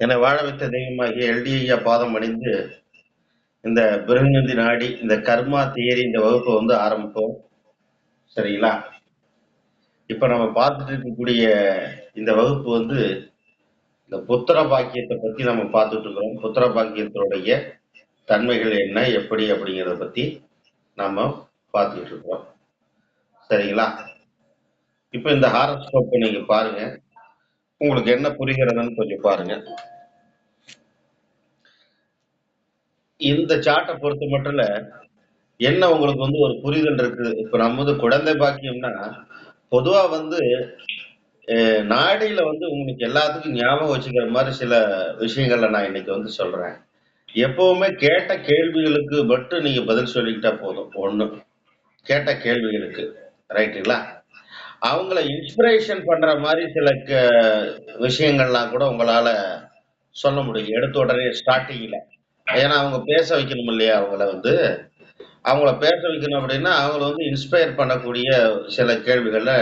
என்னை வாழ வைத்த தெய்வமாகிய எல்டிஐயா பாதம் அணிந்து இந்த பிரதிநிதி நாடி இந்த கர்மா தியரி இந்த வகுப்பை வந்து ஆரம்பிப்போம். சரிங்களா? இப்ப நம்ம பார்த்துட்டு இருக்கக்கூடிய இந்த வகுப்பு வந்து இந்த புத்திர பாக்கியத்தை பத்தி நம்ம பார்த்துட்டு இருக்கிறோம். புத்திர பாக்கியத்தினுடைய தன்மைகள் என்ன எப்படி அப்படிங்கிறத பத்தி நாம பார்த்துட்டு இருக்கிறோம். சரிங்களா? இப்ப இந்த ஹாரஸ்கோப்பை நீங்க பாருங்க. உங்களுக்கு என்ன புரிகிறதுன்னு கொஞ்சம் பாருங்க. இந்த சார்ட்டை பொறுத்த மட்டும் என்ன உங்களுக்கு வந்து ஒரு புரிதல் இருக்கு? இப்ப நம்ம வந்து குழந்தை பாக்கியம்னா பொதுவா வந்து நாடியில வந்து உங்களுக்கு எல்லாத்துக்கும் ஞாபகம் வச்சுக்கிற மாதிரி சில விஷயங்கள்ல நான் இன்னைக்கு வந்து சொல்றேன். எப்பவுமே கேட்ட கேள்விகளுக்கு மட்டும் நீங்க பதில் சொல்லிக்கிட்டா போதும். ஒண்ணு கேட்ட கேள்விகளுக்கு. ரைட்டுங்களா அவங்கள இன்ஸ்பிரேஷன் பண்ற மாதிரி சில க- விஷயங்கள்லாம் கூட உங்களால சொல்ல முடியும். எடுத்த உடனே ஸ்டார்டிங்ல ஏன்னா அவங்க பேச வைக்கணும் இல்லையா அவங்கள வந்து? அவங்கள பேச வைக்கணும் அப்படின்னா அவங்கள வந்து இன்ஸ்பயர் பண்ணக்கூடிய சில கேள்விகளை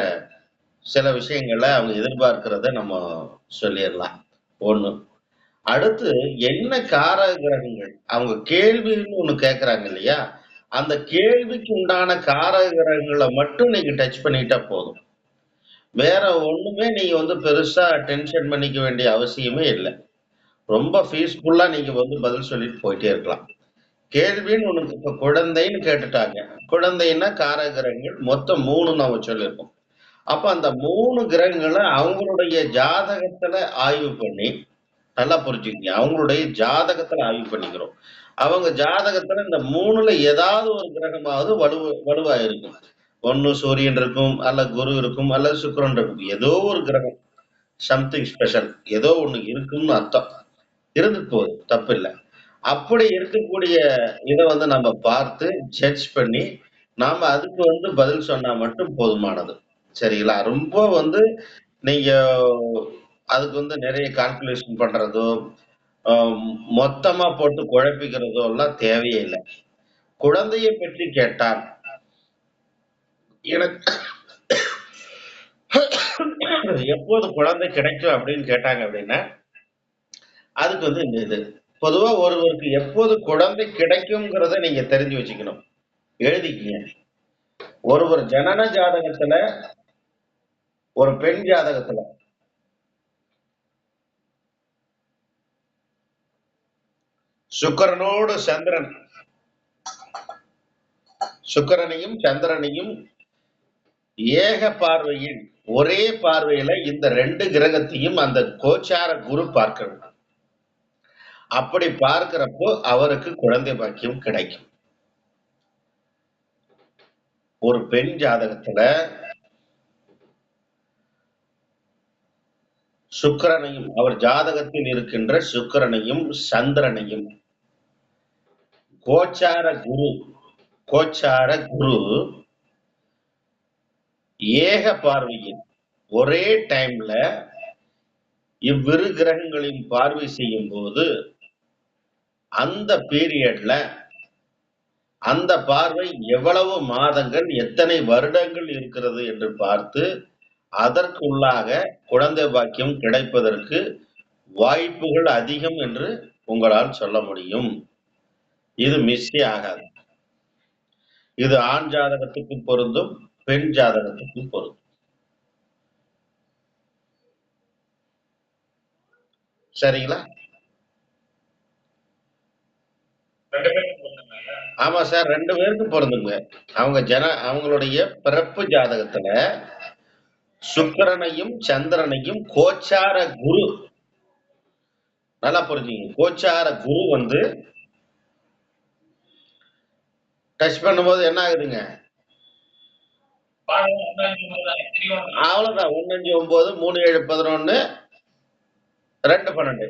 சில விஷயங்களை அவங்க எதிர்பார்க்கிறத நம்ம சொல்லிடலாம். ஒண்ணு. அடுத்து என்ன காரக கிரகங்கள் அவங்க கேள்வின்னு ஒண்ணு கேட்கறாங்க இல்லையா? அந்த கேள்விக்கு உண்டான காரக கிரகங்களை மட்டும் நீங்க டச் பண்ணிக்கிட்டா போதும். வேற ஒண்ணுமே நீங்க வந்து பெருசா டென்ஷன் பண்ணிக்க வேண்டிய அவசியமே இல்லை. ரொம்ப பீஸ்ஃபுல்லா நீங்க வந்து பதில் சொல்லிட்டு போயிட்டே இருக்கலாம். கேள்வின்னு உனக்கு இப்ப குழந்தைன்னு கேட்டுட்டாங்க. குழந்தைன்னா காரகிரகங்கள். மொத்தம் மூணு நம்ம சொல்லியிருக்கோம். அப்ப அந்த மூணு கிரகங்களை அவங்களுடைய ஜாதகத்துல ஆய்வு பண்ணி நல்லா புரிஞ்சுக்கங்க. அவங்களுடைய ஜாதகத்துல ஆய்வு பண்ணிக்கிறோம். அவங்க ஜாதகத்துல இந்த மூணுல ஏதாவது ஒரு கிரகமாவது வலு வலுவா இருக்கும் ஒண்ணு சூரியன் இருக்கும் அல்ல குரு இருக்கும் அல்லது சுக்கிரன் இருக்கும். ஏதோ ஒரு கிரகம் சம்திங் ஸ்பெஷல் ஏதோ ஒண்ணு இருக்கும்னு அர்த்தம். இருந்துட்டு போகுது தப்பு இல்லை அப்படி இருக்கக்கூடிய இதை வந்து நம்ம பார்த்து ஜட்ஜ் பண்ணி நாம அதுக்கு வந்து பதில் சொன்னா மட்டும் போதுமானது. சரிங்களா? ரொம்ப வந்து நீங்க அதுக்கு வந்து நிறைய கால்குலேஷன் பண்றதோ ஆம், மொத்தமா போட்டு குழப்பிக்கிறதோ எல்லாம் தேவையே இல்லை. குழந்தையை பற்றி கேட்டால் எனக்கு எப்போது குழந்தை கிடைக்கும் அப்படின்னு கேட்டாங்க அப்படின்னா அதுக்கு வந்து இந்த இது. பொதுவா ஒருவருக்கு எப்போது குழந்தை கிடைக்குங்கிறத நீங்க தெரிஞ்சு வச்சுக்கணும். எழுதிக்கீங்க. ஒருவர் ஜனன ஜாதகத்துல ஒரு பெண் ஜாதகத்துல. சுக்கரனோடு சந்திரன். சுக்கரனையும் சந்திரனையும் ஏக பார்வையில் ஒரே பார்வையில இந்த ரெண்டு கிரகத்தையும் அந்த கோச்சார குரு பார்க்கணும். அப்படி பார்க்கிறப்போ அவருக்கு குழந்தை பாக்கியம் கிடைக்கும். ஒரு பெண் ஜாதகத்துல சுக்கிரனையும் அவர் ஜாதகத்தில் இருக்கின்ற சுக்கிரனையும் சந்திரனையும் கோச்சார குரு கோச்சார குரு ஏக பார்வையில் ஒரே டைம்ல இவ்விரு கிரகங்களின் பார்வை செய்யும் போது அந்த பீரியட்ல அந்த பார்வை எவ்வளவு மாதங்கள் எத்தனை வருடங்கள் இருக்கிறது என்று பார்த்து அதற்குள்ளாக குழந்தை பாக்கியம் கிடைப்பதற்கு வாய்ப்புகள் அதிகம் என்று உங்களால் சொல்ல முடியும். இது மிஸ்ஸே ஆகாது. இது ஆண் ஜாதகத்துக்கும் பொருந்தும். பெண் ஜாதகத்துக்கும் பொருந்தும். சரிங்களா? ஆமா சார் ரெண்டு பேருக்கும் பொருந்துங்க. அவங்க ஜன அவங்களுடைய பிறப்பு ஜாதகத்துல சுக்கிரனையும் சந்திரனையும் கோச்சார குரு நல்லா புரிஞ்சுங்க. கோச்சார குரு வந்து டச் பண்ணும்போது என்ன ஆகுதுங்க பாருங்க ஒன்னாம் ஒன்பதாம் தெரியும் அவ்வளவுதான். ஒன்னு அஞ்சு ஒன்பது மூணு ஏழு பதினொன்னு ரெண்டு பன்னெண்டு.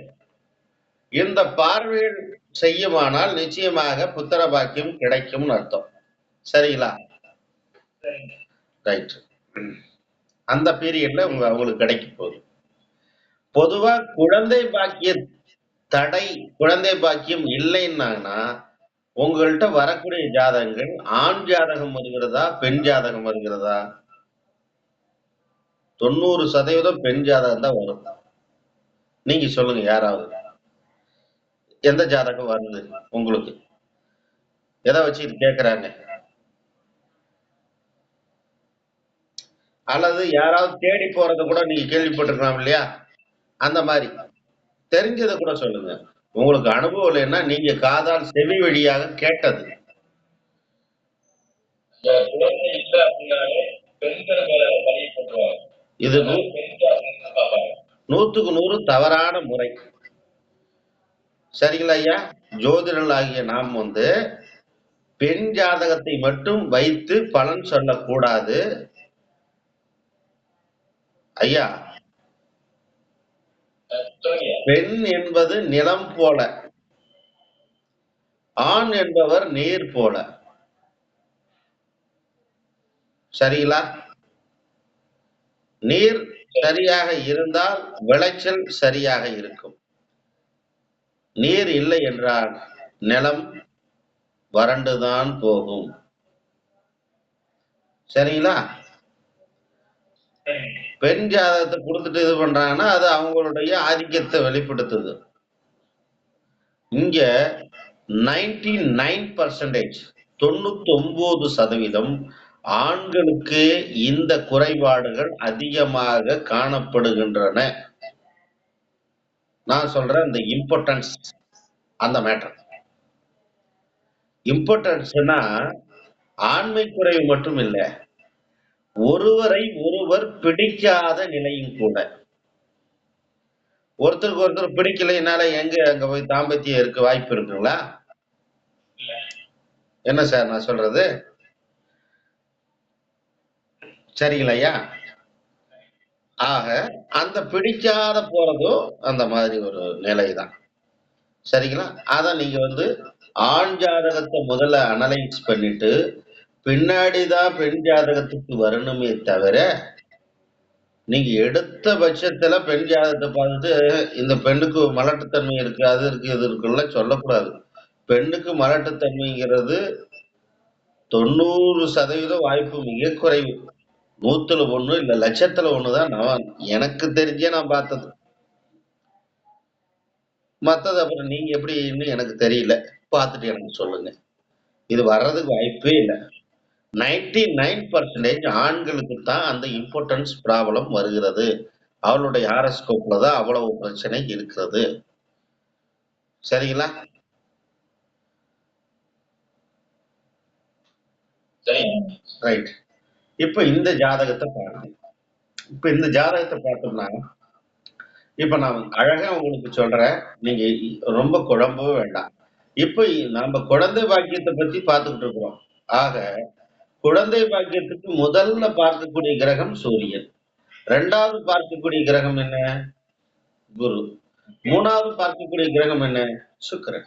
இந்த பார்வையில் செய்யுமானால் நிச்சயமாக புத்திர பாக்கியம் கிடைக்கும்னு அர்த்தம். சரிங்களா? ரைட் அந்த பீரியட்ல உங்க அவங்களுக்கு கிடைக்க போகுது. பொதுவா குழந்தை பாக்கிய தடை குழந்தை பாக்கியம் இல்லைன்னாங்கன்னா உங்கள்கிட்ட வரக்கூடிய ஜாதகங்கள் ஆண் ஜாதகம் வருகிறதா பெண் ஜாதகம் வருகிறதா? தொண்ணூறு சதவீதம் பெண் ஜாதகம் தான் வரும். நீங்க சொல்லுங்க யாராவது. எந்த ஜாதகம் வருது உங்களுக்கு? எதை வச்சு இது கேட்கிறாங்க அல்லது யாராவது தேடி போறது கூட நீங்க கேள்விப்பட்டிருக்கலாம் இல்லையா? அந்த மாதிரி. தெரிஞ்சதை கூட சொல்லுங்க. உங்களுக்கு அனுபவம் இல்லைன்னா நீங்க காதால் செவி வழியாக கேட்டது. இந்த குழந்தை இல்ல அப்படின்னாலே பெண்கள் மேல பழி போட்டுருவாங்க. இது நூ பெண்கள் அப்படின்னு பார்ப்பாங்க. நூத்துக்கு நூறு தவறான முறை. சரிங்களா ஐயா? ஜோதிடர்களாகிய நாம் வந்து பெண் ஜாதகத்தை மட்டும் வைத்து பலன் சொல்லக்கூடாது. ஐயா பெண் என்பது நிலம் போல ஆண் என்பவர் நீர் போல. சரிங்களா? நீர் சரியாக இருந்தால் விளைச்சல் சரியாக இருக்கும். நீர் இல்லை என்றால் நிலம் வறண்டுதான் போகும். சரிங்களா? பெண் ஜாதகத்தை கொடுத்துட்டு இது பண்றாங்கன்னா அது அவங்களுடைய ஆதிக்கத்தை வெளிப்படுத்துது. இங்க நைன்டி நைன் பர்சன்டேஜ் தொண்ணூத்தி ஒன்பது சதவீதம் ஆண்களுக்கு இந்த குறைபாடுகள் அதிகமாக காணப்படுகின்றன. நான் சொல்றேன் இந்த இம்பார்ட்டன்ஸ் அந்த மேட்டர் இம்பார்ட்டன்ஸ்னா ஆண்மை குறைவு மட்டும் இல்லை ஒருவரை ஒருவர் பிடிக்காத நிலையும் கூட. ஒருத்தருக்கு ஒருத்தர் பிடிக்கலைனால எங்க அங்க போய் தாம்பத்தியம் இருக்க வாய்ப்பு இருக்குங்களா? என்ன சார் நான் சொல்றது? சரிங்களா ஆக அந்த பிடிக்காத போறதும் அந்த மாதிரி ஒரு நிலைதான். சரிங்களா? அத நீங்க வந்து ஆண் ஜாதகத்தை முதல்ல அனலைஸ் பண்ணிட்டு பின்னாடிதான் பெண் ஜாதகத்துக்கு வரணுமே தவிர நீங்க எடுத்த பட்சத்துல பெண் ஜாதகத்தை பார்த்துட்டு இந்த பெண்ணுக்கு மலட்டுத்தன்மை இருக்கு அது இருக்கு இது இருக்குல்ல சொல்லக்கூடாது. பெண்ணுக்கு மலட்டுத்தன்மைங்கிறது தொண்ணூறு சதவீதம் வாய்ப்பு மிக குறைவு. நூத்துல ஒண்ணு இல்ல லட்சத்துல ஒண்ணுதான் நான் எனக்கு தெரிஞ்சே நான் பார்த்தது. மத்தது அப்புறம் நீங்க எப்படின்னு எனக்கு தெரியல. பார்த்துட்டு எனக்கு சொல்லுங்க. இது வர்றதுக்கு வாய்ப்பே இல்லை. நைன்டி நைன் பர்சன்டேஜ் ஆண்களுக்கு தான் அந்த இம்பார்ட்டன்ஸ் ப்ராப்ளம் வருகிறது. அவளுடைய ஹாரஸ்கோப்ல தான் அவ்வளவு பிரச்சனை இருக்கிறது. சரிங்களா? ரைட் இப்ப இந்த ஜாதகத்தை பாருங்க இப்ப இந்த ஜாதகத்தை பார்த்தோம்னா இப்ப நான் அழகா உங்களுக்கு சொல்றேன். நீங்க ரொம்ப குழம்பவே வேண்டாம். இப்ப நம்ம குழந்தை பாக்கியத்தை பத்தி பார்த்துக்கிட்டு இருக்கிறோம். ஆக குழந்தை பாக்கியத்துக்கு முதல்ல பார்க்கக்கூடிய கிரகம் சூரியன். ரெண்டாவது பார்க்கக்கூடிய கிரகம் என்ன? குரு. மூணாவது பார்க்கக்கூடிய கிரகம் என்ன? சுக்கிரன்.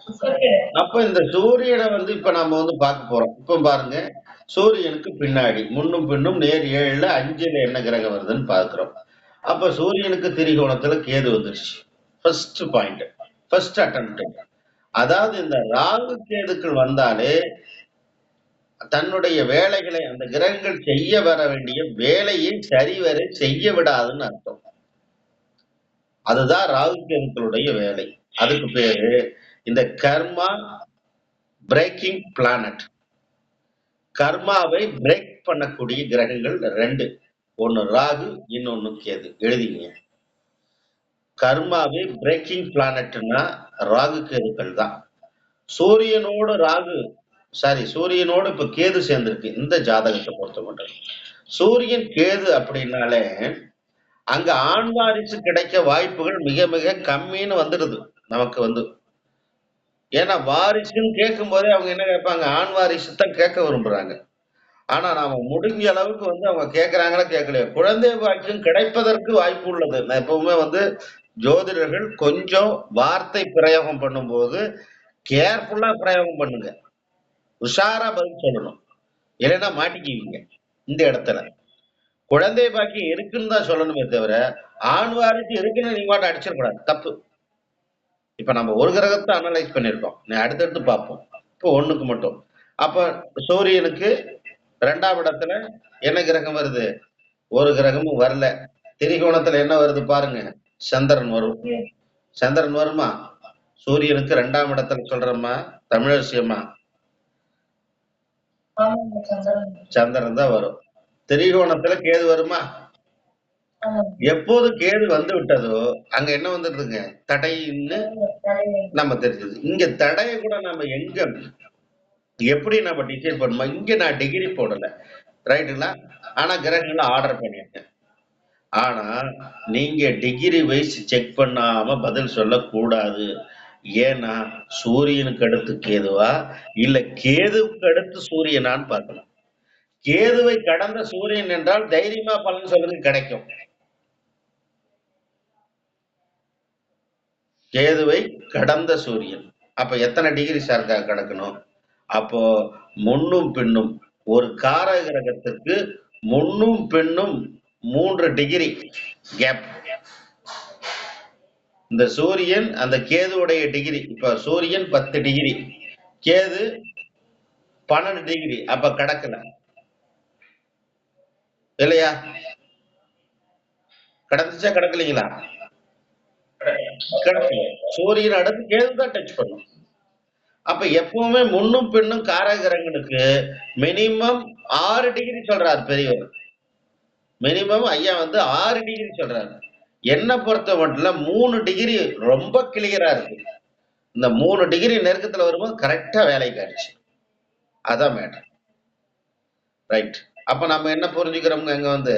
அப்ப இந்த சூரியனை வந்து இப்ப நாம வந்து பார்க்க போறோம். இப்ப பாருங்க சூரியனுக்கு பின்னாடி முன்னும் பின்னும் நேர் ஏழுல அஞ்சுல என்ன கிரகம் வருதுன்னு பார்க்கிறோம். அப்ப சூரியனுக்கு திரிகோணத்துல கேது வந்துருச்சு. ஃபர்ஸ்ட் பாயிண்ட் ஃபர்ஸ்ட் அட்டம்ப்ட் அதாவது இந்த ராகு கேதுக்கள் வந்தாலே தன்னுடைய வேலைகளை அந்த கிரகங்கள் செய்ய வர வேண்டிய வேலையை சரிவர செய்ய விடாதுன்னு அர்த்தம். அதுதான் ராகுகேதுக்களுடைய வேலை. அதுக்கு பேரு இந்த கர்மா பிரேக்கிங் பிளானட் கர்மாவை பிரேக் பண்ணக்கூடிய கிரகங்கள் ரெண்டு. ஒன்னு ராகு இன்னொன்னு கேது. எழுதிங்க. கர்மாவை பிரேக்கிங் பிளானட்னா ராகு கேதுக்கள் தான் சூரியனோட ராகு சாரி சூரியனோட இப்ப கேது சேர்ந்திருக்கு. இந்த ஜாதகத்தை பொறுத்த மட்டும். சூரியன் கேது அப்படின்னாலே அங்க ஆண் வாரிசு கிடைக்க வாய்ப்புகள் மிக மிக கம்மின்னு வந்துடுது. நமக்கு வந்து. ஏன்னா வாரிசுன்னு கேட்கும் போதே அவங்க என்ன கேட்பாங்க? ஆண் வாரிசு தான் கேட்க விரும்புறாங்க. ஆனா நாம முடிஞ்ச அளவுக்கு வந்து அவங்க கேட்கறாங்களா கேட்கலையா? குழந்தை பாக்கியம் கிடைப்பதற்கு வாய்ப்பு உள்ளது. நான் எப்பவுமே வந்து ஜோதிடர்கள் கொஞ்சம் வார்த்தை பிரயோகம் பண்ணும்போது கேர்ஃபுல்லா பிரயோகம் பண்ணுங்க. உஷாரா பதில் சொல்லணும். இல்லைன்னா மாட்டிக்குவீங்க. இந்த இடத்துல. குழந்தை பாக்கியம் இருக்குன்னு தான் சொல்லணுமே தவிர ஆண் வாரிசு இருக்குன்னு நீங்க மாட்ட அடிச்சிடக்கூடாது. தப்பு. இப்ப நம்ம ஒரு கிரகத்தை அனலைஸ் பண்ணிருக்கோம் நீ அடுத்தடுத்து பார்ப்போம். இப்போ ஒண்ணுக்கு மட்டும். அப்ப சூரியனுக்கு ரெண்டாம் இடத்துல என்ன கிரகம் வருது? ஒரு கிரகமும் வரல. திரிகோணத்துல என்ன வருது பாருங்க? சந்திரன் வரும். சந்திரன் வருமா? சூரியனுக்கு ரெண்டாம் இடத்துல சொல்றோமா தமிழரசியம்மா. ஆமாங்க சந்திரன் சந்திரன் தான் வரும். திரிகோணத்துல கேது வருமா? ஆமாங்க எப்போது கேது வந்து விட்டதோ அங்க என்ன வந்துடுதுங்க தடைன்னு தலைவர் நம்ம தெரிஞ்சது. இங்க தடையை கூட நம்ம எங்க எப்படி நம்ம டிசைட் பண்ணுமோ இங்க நான் டிகிரி போடல. ரைட்டுங்களா ஆனா கிரகங்களை ஆர்டர் பண்ணியிருக்கேன். ஆனா நீங்க டிகிரி வைஸ் செக் பண்ணாம பதில் சொல்லக்கூடாது. ஏன்னா சூரியனுக்கு அடுத்து கேதுவா? இல்ல கேதுவுக்கு அடுத்து சூரியனான்னு பார்க்கணும் கேதுவை கடந்த சூரியன் என்றால் தைரியமா பலன் சொல்றது கிடைக்கும். கேதுவை கடந்த சூரியன். அப்ப எத்தனை டிகிரி சார்க்கா கிடக்கணும்? அப்போ முன்னும் பின்னும் ஒரு கார கிரகத்துக்கு முன்னும் பின்னும் மூன்று டிகிரி கேப் இந்த சூரியன் அந்த கேதுவுடைய டிகிரி இப்ப சூரியன் பத்து டிகிரி கேது பன்னெண்டு டிகிரி அப்ப கடக்கல. இல்லையா? கடந்துச்சா கிடக்கலீங்களா? கிடக்கல. சூரியன் அடுத்து கேது தான் டச் பண்ணும். அப்ப எப்பவுமே முன்னும் பின்னும் காரகிரகனுக்கு மினிமம் ஆறு டிகிரி சொல்றாரு பெரியவர். மினிமம் ஐயா வந்து ஆறு டிகிரி சொல்றாரு. என்ன பொறுத்த மட்டும் மூணு டிகிரி ரொம்ப கிளியரா இருக்கு. இந்த மூணு டிகிரி நெருக்கத்துல வரும்போது கரெக்டா வேலைக்கு ஆயிடுச்சு. அதான் மேட்டர் ரைட் அப்ப நம்ம என்ன புரிஞ்சுக்கிறோம்ங்க இங்க வந்து?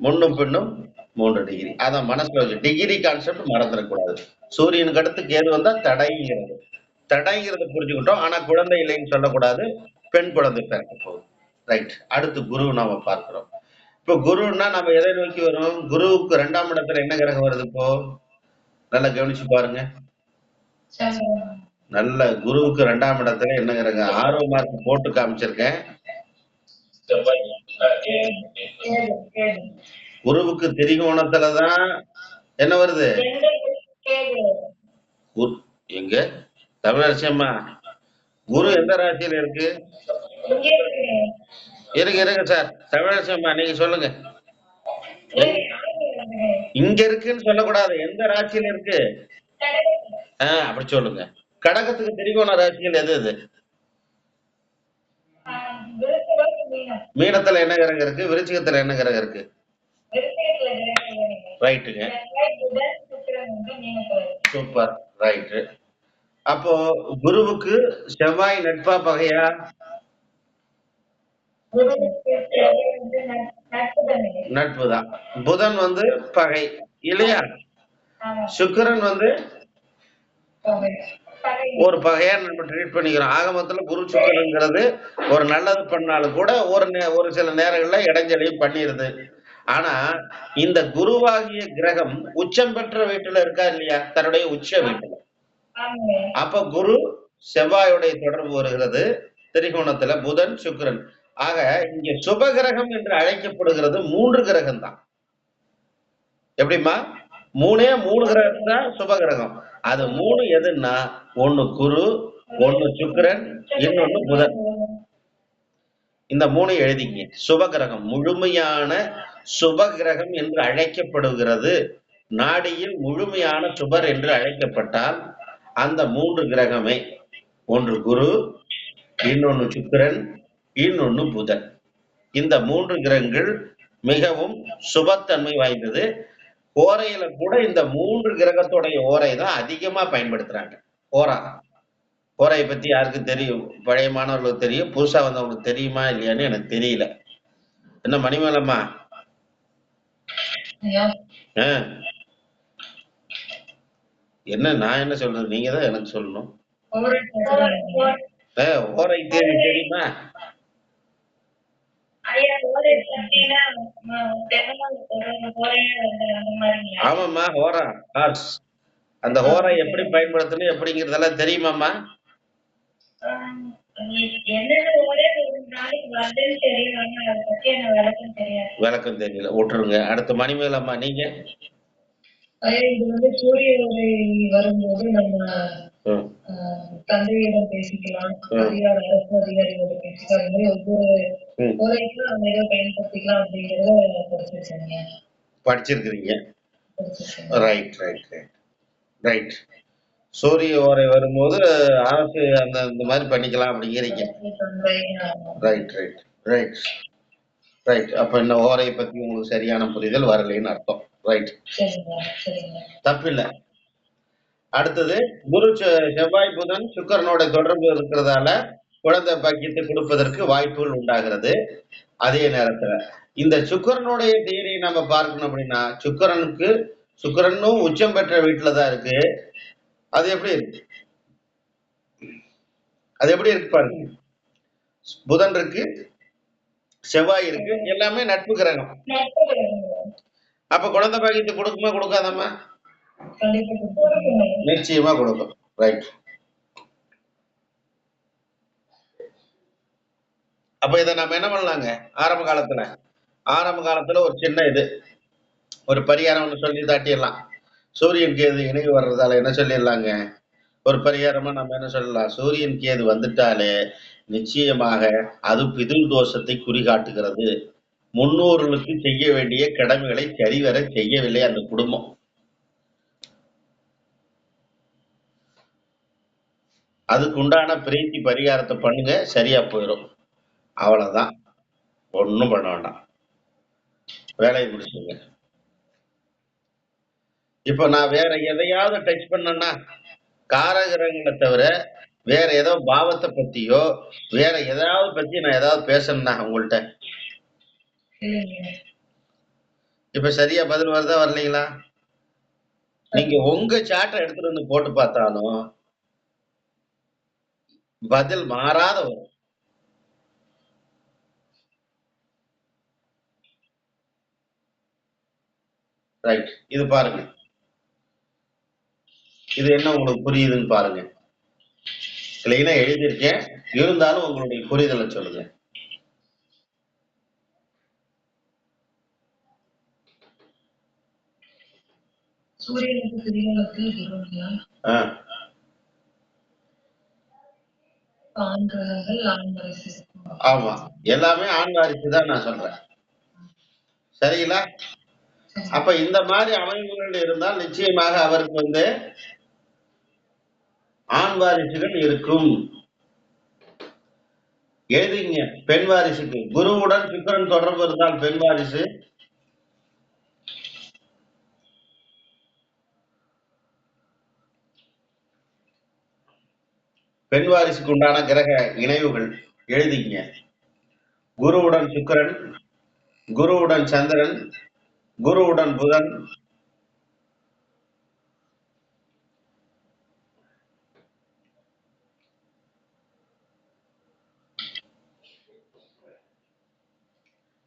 முன்னும் பின்னும் மூன்று டிகிரி அதான் மனசுல வச்சு டிகிரி கான்செப்ட் மறந்துடக்கூடாது சூரியனுக்கு அடுத்து கேது வந்தா தடைங்கிறது. தடைங்கிறத புரிஞ்சுக்கிட்டோம். ஆனா குழந்தை இல்லைன்னு சொல்லக்கூடாது. பெண் குழந்தை பிறக்க போகுது. ரைட் அடுத்து குரு நாம பார்க்கிறோம். இப்போ குருன்னா நம்ம எதை நோக்கி வரும் குருவுக்கு ரெண்டாம் இடத்துல என்ன கிரகம் வருது இப்போ? நல்லா கவனிச்சு பாருங்க. நல்ல குருவுக்கு ரெண்டாம் இடத்துல என்ன கிரகம்? ஆர்வ மார்க் போட்டு காமிச்சிருக்கேன். குருவுக்கு திரிகோணத்துலதான் என்ன வருது? எங்க? தமிழரசியம்மா குரு எந்த ராசியில இருக்கு? இருங்க இருங்க சார். தமிழரசி அம்மா நீங்க சொல்லுங்க. இங்க இருக்குன்னு சொல்லக்கூடாது. எந்த ராசியில இருக்கு. ஆஹ் அப்படி சொல்லுங்க. கடகத்துக்கு திரிகோண ராசியில் எது இது. மீனத்துல என்ன கிரகம் இருக்கு? விருச்சிகத்துல என்ன கிரகம் இருக்கு. ரைட்டுங்க. சூப்பர். ரைட்டு. அப்போ குருவுக்கு செவ்வாய் நட்பா பகையா குருவுக்கு செவ்வாய் வந்து நட்- நட்புடன் இருக்கு. நட்பு தான். புதன் வந்து பகை இல்லையா. சுக்கிரன் வந்து. ஒரு பகையா நம்ம ட்ரீட் பண்ணிக்கிறோம். ஆக மொத்தத்துல குரு சுக்கிரன்ங்கிறது ஒரு நல்லது பண்ணாலும் கூட ஒரு ஒரு சில நேரங்கள்ல இடைஞ்சலையும் பண்ணிடுது ஆனா இந்த குருவாகிய கிரகம் உச்சம் பெற்ற வீட்டுல இருக்கா இல்லையா? தன்னுடைய உச்ச வீட்டுல. அப்ப குரு செவ்வாயுடைய தொடர்பு வருகிறது. திரிகோணத்துல புதன் சுக்கிரன். ஆக இங்க சுப கிரகம் என்று அழைக்கப்படுகிறது மூன்று கிரகம் தான் எப்படிமா மூணே மூணு கிரகம் தான் சுப கிரகம் அது மூணு எதுன்னா? ஒண்ணு குரு ஒண்ணு சுக்கிரன் இன்னொன்னு புதன். இந்த மூணு எழுதிங்க. சுபகிரகம் முழுமையான சுபகிரகம் என்று அழைக்கப்படுகிறது. நாடியில் முழுமையான சுபர் என்று அழைக்கப்பட்டால் அந்த மூன்று கிரகமே ஒன்று குரு இன்னொன்னு சுக்கிரன் இன்னொன்னு புதன். இந்த மூன்று கிரகங்கள் மிகவும் சுபத்தன்மை வாய்ந்தது. ஓரையில கூட இந்த மூன்று கிரகத்துடைய ஓரை தான் அதிகமா பயன்படுத்துறாங்க. ஓரா. ஓரையை பத்தி யாருக்கும் தெரியும்? பழைய மாணவர்களுக்கு தெரியும்? புதுசா வந்தவங்களுக்கு தெரியுமா இல்லையான்னு எனக்கு தெரியல. என்ன மணிமேலம்மா. என்ன நான் என்ன சொல்றது? நீங்க தான் எனக்கு சொல்லணும். ஓரை தேதி தெரியுமா ஐயா, ஓலை பத்தினா, ம- தினமும் ஒரு ஓலையே வந்து அந்த மாதிரிங்களா? ஆமாம்மா ஹோரா ஹார்ஸ் அந்த ஹோரை எப்படி பயன்படுத்தணும் எப்படிங்கிறதெல்லாம் தெரியுமாம்மா? விளக்கம் தெரியல. விட்டுருங்க. அடுத்து மணிமேலம்மா நீங்க? இது வந்து சூரிய வரும்போது நம்ம தந்தையிடம் பேசிக்கலாம். அதிகாரி அரசு அதிகாரியோட பேசிக்கலாம் மாதிரி ஒவ்வொரு. உரைக்கும் நம்ம இதை பயன்படுத்திக்கலாம் அப்படிங்கறத படிச்சிருக்கேங்க. படிச்சிருக்கிறீங்க. ரைட் ரைட் ரைட் ரைட் சூரிய ஓரை வரும்போது அரசு அந்த இந்த மாதிரி பண்ணிக்கலாம் அப்படிங்கிறீங்க. ரைட் ரைட் ரைட் ரைட் அப்ப இந்த ஓரையை பத்தி உங்களுக்கு சரியான புரிதல் வரலைன்னு அர்த்தம். ரைட் தப்பில்லை. அடுத்தது குரு செவ்வாய் புதன் சுக்கரனோட தொடர்பு இருக்கிறதால குழந்தை பாக்கியத்தை கொடுப்பதற்கு வாய்ப்புகள் உண்டாகிறது. அதே நேரத்துல இந்த சுக்கரனுடைய தியரி நம்ம பார்க்கணும் அப்படின்னா சுக்கரனுக்கு சுக்கரனும் உச்சம் பெற்ற வீட்டுல தான் இருக்கு. அது எப்படி இருக்கு? அது எப்படி இருக்கு பாருங்க. புதன் இருக்கு செவ்வாய் இருக்கு எல்லாமே நட்பு கிரகம். அப்ப குழந்தை பாக்கியத்தை கொடுக்குமா கொடுக்காதம்மா. நிச்சயமா கொடுக்கும். ரைட் அப்ப இதை நம்ம என்ன பண்ணலாங்க? ஆரம்ப காலத்துல ஆரம்ப காலத்துல ஒரு சின்ன இது. ஒரு பரிகாரம் ஒன்று சொல்லி தாட்டிடலாம். சூரியன் கேது இணைவு வர்றதால என்ன சொல்லிடலாங்க? ஒரு பரிகாரமா நம்ம என்ன சொல்லலாம்? சூரியன் கேது வந்துட்டாலே நிச்சயமாக அது பிதுர் தோஷத்தை குறிகாட்டுகிறது. முன்னோர்களுக்கு செய்ய வேண்டிய கடமைகளை சரிவர செய்யவில்லை அந்த குடும்பம். அதுக்கு உண்டான பிரீத்தி பரிகாரத்தை பண்ணுங்க சரியா போயிடும் அவ்வளவுதான். ஒன்றும் பண்ண வேண்டாம். வேலையை முடிச்சுங்க இப்போ நான் வேற எதையாவது டச் பண்ணேன்னா காரகிரகங்களை தவிர வேற ஏதோ பாவத்தை பத்தியோ வேற எதாவது பத்தி நான் ஏதாவது பேசணும்னா உங்கள்கிட்ட இப்ப சரியா பதில் வருதா வரலீங்களா? நீங்க உங்க சாட்டை எடுத்துட்டு வந்து போட்டு பார்த்தாலும் பதில் மாறாத வரும் ரைட் இது பாருங்க. இது என்ன உங்களுக்கு புரியுதுன்னு பாருங்க. கிளீனா எழுதியிருக்கேன். இருந்தாலும் உங்களுடைய புரிதலை சொல்லுங்க. சூரியனுக்கு பிரியனுக்கு குருவியா ஆ ஆண் கிரகங்கள் ஆண் வரிசை ஆமா எல்லாமே ஆண் வாரிசு தான் நான் சொல்றேன். சரிங்களா? அப்ப இந்த மாதிரி அமைப்புகள் இருந்தால் நிச்சயமாக அவருக்கு வந்து ஆண் வாரிசுகள் இருக்கும். எழுதிங்க பெண் வாரிசுக்கு. குருவுடன் சுக்கிரன் தொடர்பு இருந்தால் பெண் வாரிசு பெண் வாரிசுக்கு உண்டான கிரக இணைவுகள் எழுதிங்க. குருவுடன் சுக்கிரன் குருவுடன் சந்திரன் குருவுடன் புதன்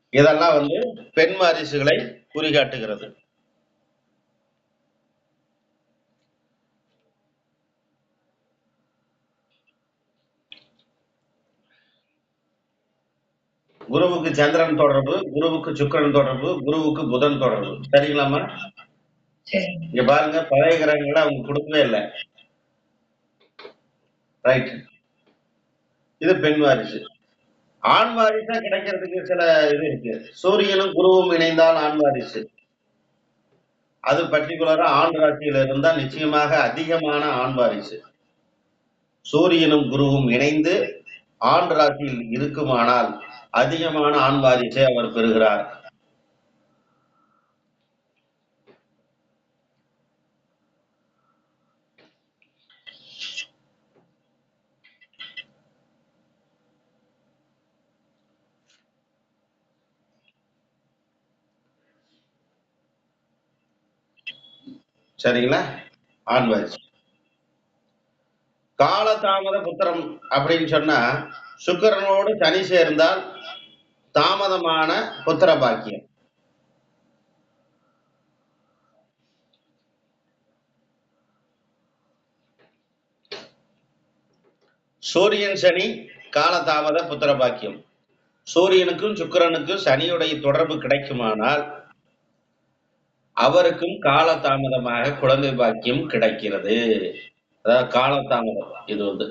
இதெல்லாம் வந்து பெண் வாரிசுகளை குறிகாட்டுகிறது. குருவுக்கு சந்திரன் தொடர்பு குருவுக்கு சுக்கிரன் தொடர்பு குருவுக்கு புதன் தொடர்பு. சரிங்களாம்மா? சரிங்க. இங்க பாருங்க பழைய கிரகங்களை அவங்க கொடுக்கவே இல்லை. ரைட் இது பெண் வாரிசு. ஆண் வாரிசா கிடைக்கிறதுக்கு சில இது இருக்கு. சூரியனும் குருவும் இணைந்தால் ஆண் வாரிசு. அது பர்டிகுலரா ஆண் ராசியில இருந்தா நிச்சயமாக அதிகமான ஆண் வாரிசு. சூரியனும் குருவும் இணைந்து ஆண் ராசியில் இருக்குமானால் அதிகமான ஆண் வாரிசை அவர் பெறுகிறார். சரிங்களா? ஆண் வாரிசு. காலதாமத புத்திரம் அப்படின்னு சொன்னா சுக்கிரனோடு சனி சேர்ந்தால் தாமதமான புத்திர பாக்கியம். சூரியன் சனி காலதாமத புத்திர பாக்கியம். சூரியனுக்கும் சுக்கிரனுக்கும் சனியுடைய தொடர்பு கிடைக்குமானால் அவருக்கும் காலதாமதமாக குழந்தை பாக்கியம் கிடைக்கிறது. அதாவது காலதாமதம் இது வந்து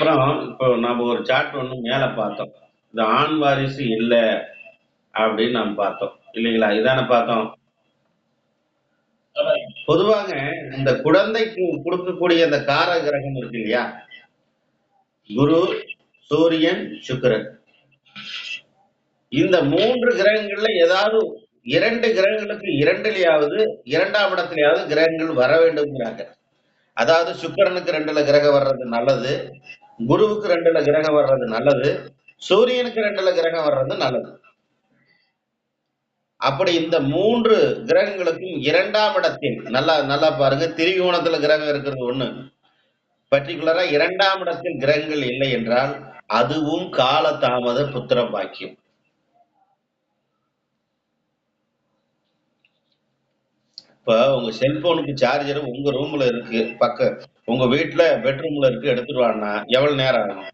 அப்புறம் இப்போ நம்ம ஒரு சார்ட் ஒண்ணு மேல பார்த்தோம். இந்த ஆண் வாரிசு இல்ல அப்படின்னு நம்ம பார்த்தோம். இல்லைங்களா? இதானே பார்த்தோம். பொதுவாக இந்த குழந்தைக்கு கொடுக்கக்கூடிய அந்த கார கிரகம் இருக்கு இல்லையா? குரு சூரியன் சுக்கிரன். இந்த மூன்று கிரகங்கள்ல ஏதாவது இரண்டு கிரகங்களுக்கு இரண்டுலையாவது இரண்டாம் இடத்திலேயாவது கிரகங்கள் வர வேண்டும்ங்கிறாங்க. அதாவது சுக்கிரனுக்கு ரெண்டுல கிரகம் வர்றது நல்லது குருவுக்கு ரெண்டுல கிரகம் வர்றது நல்லது சூரியனுக்கு ரெண்டுல கிரகம் வர்றது நல்லது. அப்படி இந்த மூன்று கிரகங்களுக்கும் இரண்டாம் இடத்தில் நல்லா நல்லா பாருங்க திரிகோணத்துல கிரகம் இருக்கிறது ஒண்ணு. பர்டிகுலரா இரண்டாம் இடத்தில் கிரகங்கள் இல்லை என்றால் அதுவும் கால தாமத புத்திர பாக்கியம். இப்ப உங்க செல்போனுக்கு சார்ஜர் உங்க ரூம்ல இருக்கு பக்க உங்க வீட்டுல பெட்ரூம்ல இருக்கு எடுத்துட்டு வான்னா எவ்வளவு நேரம் ஆகும்?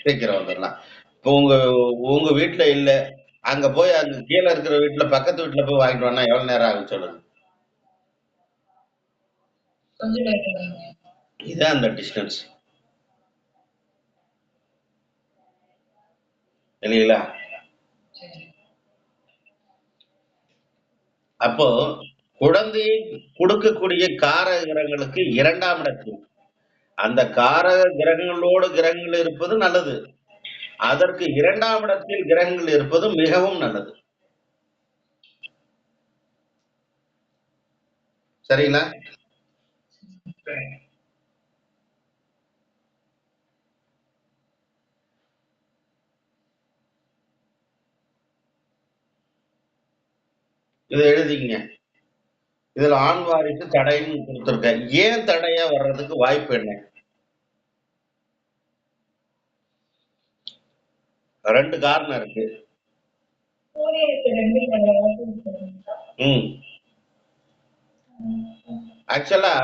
சீக்கிரம் வந்துடலாம் இப்போ உங்க உங்க வீட்டுல இல்ல அங்க போய் அங்க கீழே இருக்கிற வீட்டுல பக்கத்து வீட்டுல போய் வாங்கிட்டு வான்னா எவ்வளவு நேரம் ஆகும் சொல்லுங்க. இதான் அந்த டிஸ்டன்ஸ் இல்லைங்களா சரி அப்போ குழந்தையை கொடுக்கக்கூடிய கார கிரகங்களுக்கு இரண்டாம் இடத்தில் அந்த கார கிரகங்களோடு கிரகங்கள் இருப்பது நல்லது. அதற்கு இரண்டாம் இடத்தில் கிரகங்கள் இருப்பது மிகவும் நல்லது. சரிங்களா? இதை எழுதிக்கங்க. இதுல ஆண் வாரிசு தடைன்னு கொடுத்துருக்கேன் ஏன் தடையா வர்றதுக்கு வாய்ப்பு என்ன? ரெண்டு காரணம் இருக்கு. ம். ஆக்சுவலா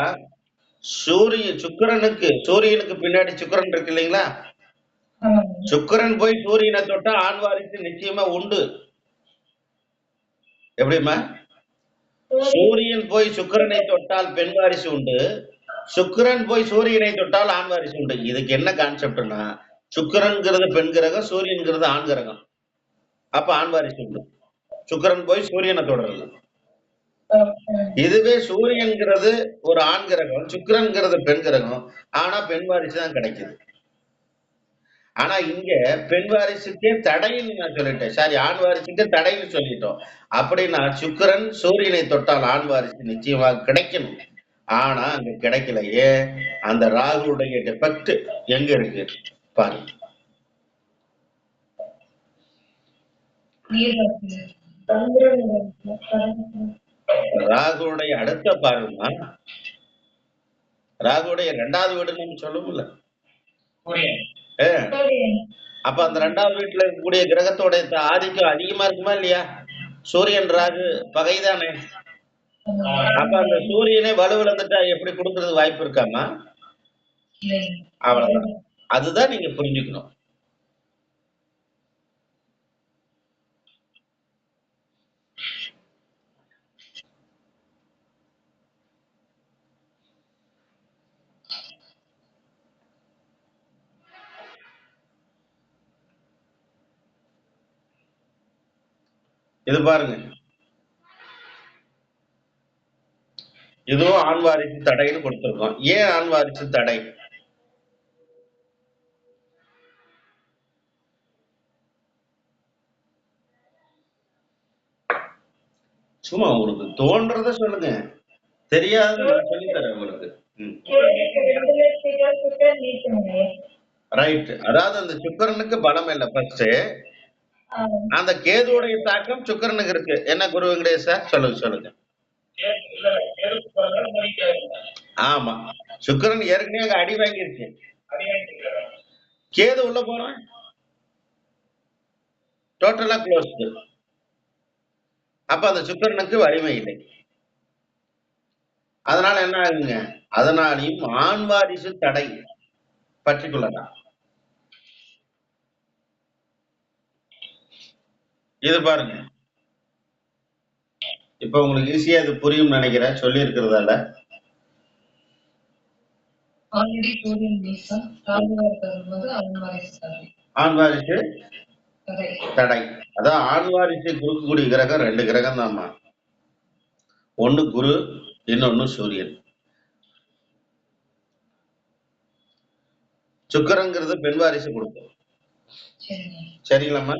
சூரிய சுக்கிரனுக்கு சூரியனுக்கு பின்னாடி சுக்கிரன் இருக்கு இல்லைங்களா? சுக்கிரன் போய் சூரியனை தொட்டா ஆண் வாரிசு நிச்சயமா உண்டு. எப்படிம்மா? சூரியன் போய் சுக்கிரனை தொட்டால் பெண் வாரிசு உண்டு. சுக்கிரன் போய் சூரியனை தொட்டால் ஆண் வாரிசு உண்டு. இதுக்கு என்ன கான்செப்ட்னா சுக்கிரன்கிறது பெண் கிரகம் சூரியன்கிறது ஆண் கிரகம். அப்ப ஆண் வாரிசு உண்டு. சுக்கிரன் போய் சூரியனை தொடரல இதுவே சூரியன்கிறது ஒரு ஆண் கிரகம் சுக்கிரன்கிறது பெண் கிரகம். ஆனா பெண் வாரிசு தான் கிடைக்குது. ஆனா இங்க பெண் வாரிசுக்கே தடைன்னு நான் சொல்லிட்டேன். சாரி ஆண் வாரிசுக்கே தடைன்னு சொல்லிட்டோம். அப்படின்னா சுக்கிரன் சூரியனை தொட்டால் ஆண் வாரிசு நிச்சயமாக கிடைக்கணும். ஆனா அங்க கிடைக்கலையே. அந்த ராகுடைய டிஃபெக்ட் எங்க இருக்கு? பாருங்க ராகுடைய அடுத்த பாருமா ராகுடைய ரெண்டாவது வீடுன்னு நம்ம சொல்லுவோம்ல அப்ப அந்த ரெண்டாவது வீட்டுல இருக்கக்கூடிய கிரகத்தோட ஆதிக்கம் அதிகமா இருக்குமா இல்லையா? சூரியன் ராகு பகைதானே. அப்ப அந்த சூரியனே வலுவிழந்துட்டா எப்படி கொடுக்கறது வாய்ப்பு இருக்காமா? அவ்வளவுதான். அதுதான் நீங்க புரிஞ்சுக்கணும். இது பாருங்க இதுவும் ஆண் வாரிசு தடைன்னு கொடுத்திருக்கோம் ஏன் ஆண் வாரிசு தடை சும்மா உங்களுக்கு தோன்றத சொல்லுங்க தெரியாத நான் தரேன் உங்களுக்கு ரைட் அதாவது அந்த சுக்கரனுக்கு பலம் இல்லை ஃபர்ஸ்ட் அந்த கேதுவுடைய தாக்கம் சுக்கரனுக்கு இருக்கு. என்ன குரு வெங்கடேஷா சொல்லுங்க சொல்லுங்க. ஆமா. சுக்கரன் ஏற்கனவே அங்க அடி வாங்கிருச்சு. கேது உள்ள போறான்? டோட்டலா க்ளோஸ்டு அப்ப அந்த சுக்கிரனுக்கு வலிமை இல்லை. அதனால என்ன ஆகுங்க அதனாலையும் ஆண் வாரிசு தடை. பர்டிகுலரா இது பாருங்க. இப்ப உங்களுக்கு ஈஸியா இது புரியும் நினைக்கிறேன். சொல்லி இருக்கிறதால ஆண் வாரிசு தடை. அதான் ஆண் வாரிசு குறுக்கக்கூடிய கிரகம் ரெண்டு கிரகம் தான்மா. ஒண்ணு குரு இன்னொன்னு சூரியன். சுக்கரங்கிறது பெண் வாரிசு கொடுக்கும். சரிங்க. சரிங்களாம்மா.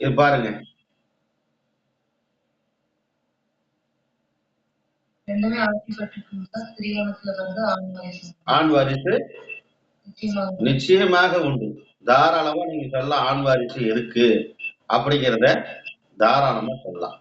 இது பாருங்க. ஆண் வாரிசு. நிச்சயமாக. நிச்சயமாக உண்டு. தாராளமா நீங்க சொல்லலாம் ஆண் வாரிசு இருக்கு. அப்படிங்கிறத தாராளமா சொல்லலாம்.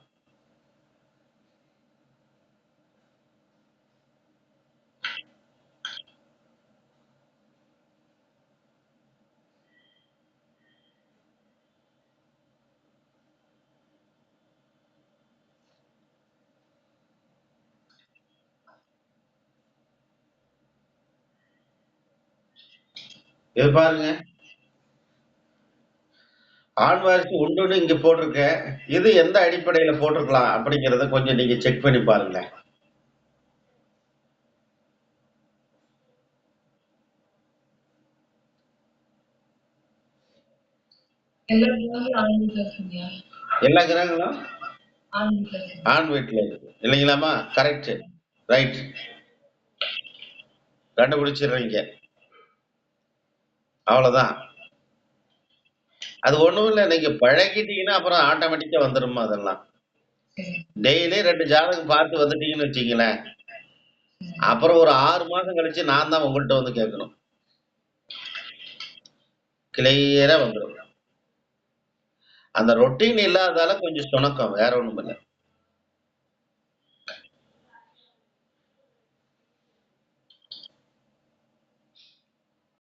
இது பாருங்க. ஆண் வாரிசு உண்டுன்னு இங்க போட்டிருக்கேன். இது எந்த அடிப்படையில போட்டிருக்கலாம் அப்படிங்கறத கொஞ்சம் நீங்க செக் பண்ணி பாருங்க எல்லா கிரகங்களும்? ஆண் வீட்டுல இருக்கு. இல்லைங்களாமா கரெக்ட் ரைட் கண்டுபிடிச்சிடுறீங்க. அவ்வளவுதான். அது ஒண்ணும் இல்ல நீங்க பழகிட்டீங்கன்னா அப்புறம் ஆட்டோமேட்டிக்கா வந்துருமா அதெல்லாம்? டெய்லி ரெண்டு ஜாதகம் பார்த்து வந்துட்டீங்கன்னு வச்சீங்களேன். அப்புறம் ஒரு ஆறு மாசம் கழிச்சு நான் தான் உங்கள்கிட்ட வந்து கேட்கணும். கிளியரா வந்துடும் அந்த ரொட்டீன் இல்லாததால கொஞ்சம் சுணக்கம் வேற ஒண்ணும் இல்லை.